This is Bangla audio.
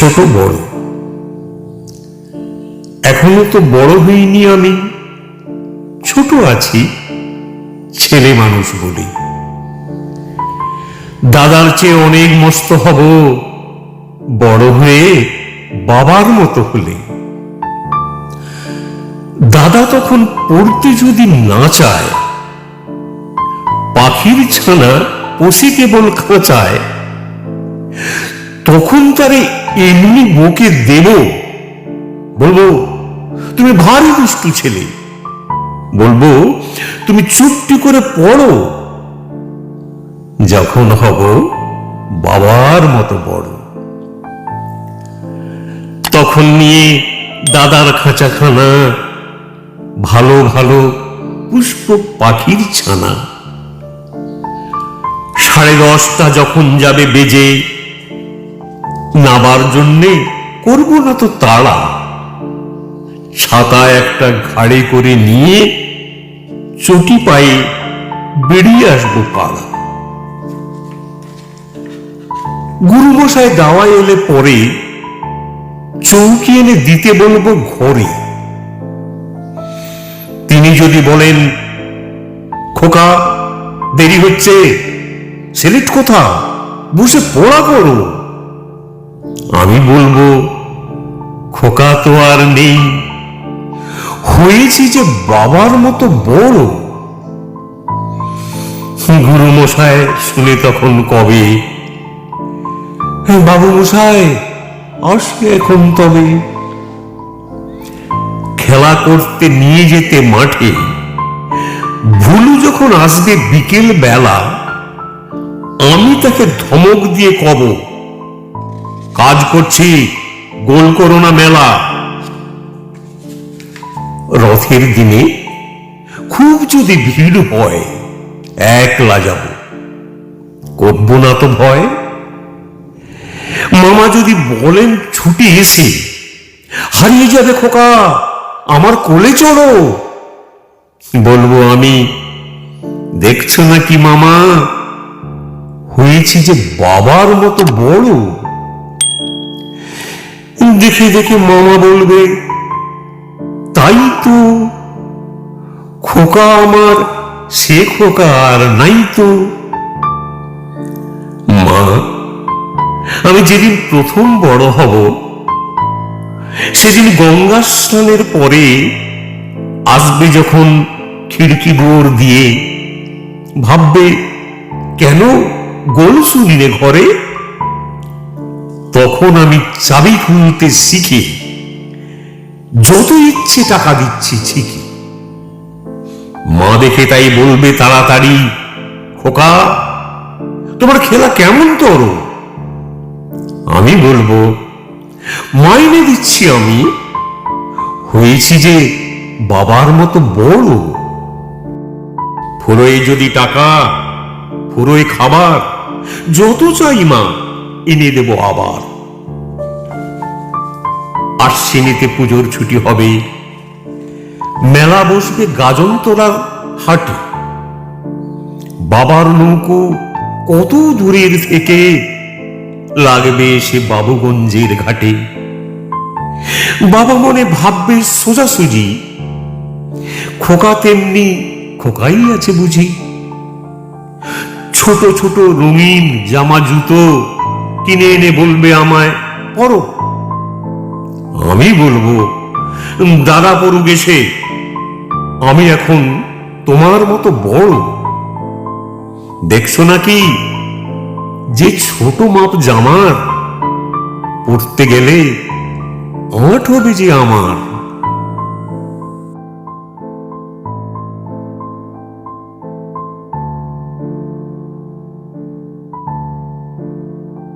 ছোট বড়। এখনও তো বড় হইনি আমি। ছোট আছি, ছেলে মানুষ বলি। দাদার চেয়ে অনেক মস্ত হব, বড় হয়ে বাবার মতো হলে। দাদা তখন পড়তে যদি না চায়, পাখির ছানা পশি কেবল খাঁচায়, তখন তারে এমনি বকে দেব? বলব, তুমি ভারী দুষ্টু ছেলে। বলব, তুমি চুপটি করে পড়ো। যখন হব বাবার মতো বড়। তখন নিয়ে দাদার খাঁচাখানা, ভালো ভালো পুষ্প পাখির ছানা। সাড়ে দশটা যখন যাবে বেজে নাবার জন্যে করব না তো তাড়া। ছাতা একটা ঘাড়ে করে নিয়ে চটি পায়ে বেরিয়ে আসব পাড়া গুরুমশাই দাওয়ায় এলে পরে চৌকি এনে দিতে বলব ঘরে। তিনি যদি বলেন, খোকা, দেরি হচ্ছে, সেলেট কোথা বসে পড়া করো। আমি বলব, খোকা তো আর নেই। হয়েছি যে বাবার মতো বড়। গুরু মশাই শুনে তখন কবে? বাবু মশাই আসবে এখন তবে। খেলা করতে নিয়ে যেতে মাঠে, ভুলু যখন আসবে বিকেল বেলা আমি তাকে ধমক দিয়ে কব কাজ করছি, গোল করো না মেলা। রথের দিনে খুব যদি ভিড় হয়, একলা যাব। করব না তো ভয়। মামা যদি বলেন ছুটি এসে, হারিয়ে যাবে খোকা, আমার কোলে চড়ো। বলব আমি, দেখছ নাকি মামা? হয়েছি যে বাবার মতো বড়। দেখে দেখে মামা বলবে, তাই তো, খোকা আমার, সে খোকা আর নাই তো। মা, আমি যেদিন প্রথম বড় হব, সেদিন গঙ্গা স্নানের পরে আসবে যখন খিড়কি দোর দিয়ে, ভাববে, কেন গোল শুনিলে ঘরে তখন আমি চাবি খুলতে শিখে যত ইচ্ছে টাকা দিচ্ছি ঠিকই। মা দেখে তাই বলবে তাড়াতাড়ি, খোকা, তোমার খেলা কেমন তোর? আমি বলব, মাইনে দিচ্ছি আমি, হয়েছি যে বাবার মতো বড়। ফুরোয় যদি টাকা, ফুরোয় খাবার, যত চাই মা। এনে দেব আবার। আশ্বিনীতে পুজোর ছুটি হবে মেলা বসবে গাজন তোলার হাটে। বাবার নৌকো কত দূরের থেকে লাগবে সে বাবুগঞ্জের ঘাটে। বাবা মনে ভাববে সোজাসুজি খোকা তেমনি খোকাই আছে বুঝি। ছোট ছোট রঙিন জামা জুতো কিনে এনে বলবে আমায়, পড়ো। আমি বলব, দাদা পড়ুক এসে, আমি এখন তোমার মতো বড়। দেখছ নাকি, যে ছোট মাপ জামার পড়তে গেলে আট হবে যে আমার।